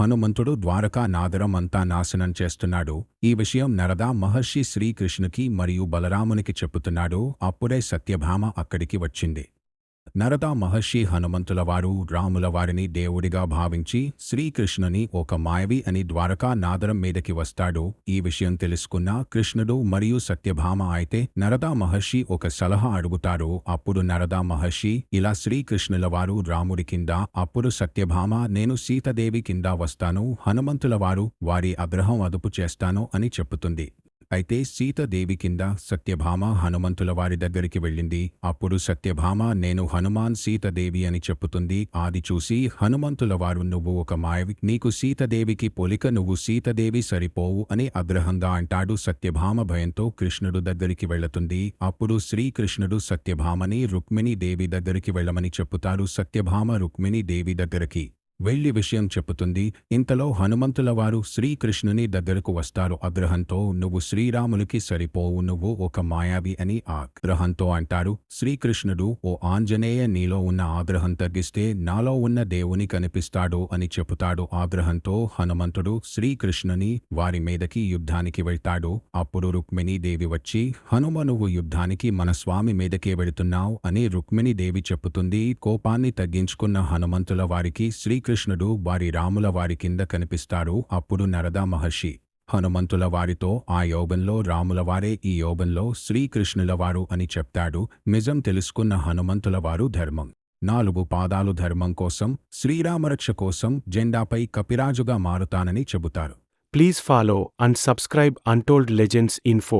హనుమంతుడు ద్వారకా నాదరం అంతా నాశనం చేస్తున్నాడు. ఈ విషయం నరదా మహర్షి శ్రీకృష్ణుకి మరియు బలరామునికి చెప్పుతున్నాడు. అప్పుడే సత్యభామ అక్కడికి వచ్చింది. నరదా మహర్షి హనుమంతుల వారు రాముల వారిని దేవుడిగా భావించి శ్రీకృష్ణుని ఒక మాయవి అని ద్వారకా నాదరం మీదకి వస్తాడు. ఈ విషయం తెలుసుకున్న కృష్ణుడు మరియు సత్యభామ అయితే నరదా మహర్షి ఒక సలహా అడుగుతారు. అప్పుడు నరదా మహర్షి ఇలా శ్రీకృష్ణుల వారు రాముడి కింద అప్పుడు సత్యభామ నేను సీతదేవి కింద వస్తాను. హనుమంతుల వారు వారి అగ్రహం అదుపు చేస్తాను అని చెప్పుతుంది. అయితే సీతదేవి కింద సత్యభామ హనుమంతుల వారి దగ్గరికి వెళ్ళింది. అప్పుడు సత్యభామ నేను హనుమాన్ సీతదేవి అని చెప్పుతుంది. ఆది చూసి హనుమంతుల వారు నువ్వు ఒక మాయవి. నీకు సీతదేవికి పొలిక నువ్వు సీతదేవి సరిపోవు అని అగ్రహంగా అంటాడు సత్యభామ భయంతో కృష్ణుడు దగ్గరికి వెళ్తుంది. అప్పుడు శ్రీకృష్ణుడు సత్యభామని రుక్మిణీ దేవి దగ్గరికి వెళ్ళమని చెప్పుతారు సత్యభామ రుక్మిణీ దేవి దగ్గరికి. వెళ్ళి విషయం చెప్పుతుంది ఇంతలో హనుమంతుల వారు శ్రీకృష్ణుని దగ్గరకు వస్తారు. ఆగ్రహంతో నువ్వు శ్రీరాములకి సరిపోవు నువ్వు ఒక మాయావి అని ఆగ్రహంతో అంటారు. శ్రీకృష్ణుడు ఓ ఆంజనేయ నీలో ఉన్న ఆగ్రహం తగ్గిస్తే నాలో ఉన్న దేవుని కనిపిస్తాడు అని చెబుతాడు ఆగ్రహంతో హనుమంతుడు శ్రీకృష్ణుని వారి మీదకి యుద్ధానికి వెళ్తాడు. అప్పుడు రుక్మిణీదేవి వచ్చి హనుమ నువ్వు యుద్ధానికి మన స్వామి మీదకే వెళుతున్నావు అని రుక్మిణీదేవి చెప్పుతుంది. కోపాన్ని తగ్గించుకున్న హనుమంతుల వారికి శ్రీకృష్ణుడు వారి రాముల వారి కింద కనిపిస్తారు అప్పుడు నరదా మహర్షి. హనుమంతుల వారితో ఆ యోగంలో రాములవారే ఈ యోగంలో శ్రీకృష్ణులవారు అని చెప్తాడు నిజం తెలుసుకున్న హనుమంతుల వారు ధర్మం. నాలుగు పాదాలు ధర్మం కోసం శ్రీరామరక్ష కోసం జెండాపై కపిరాజుగా మారుతానని చెబుతారు. Please follow and subscribe untold legends info.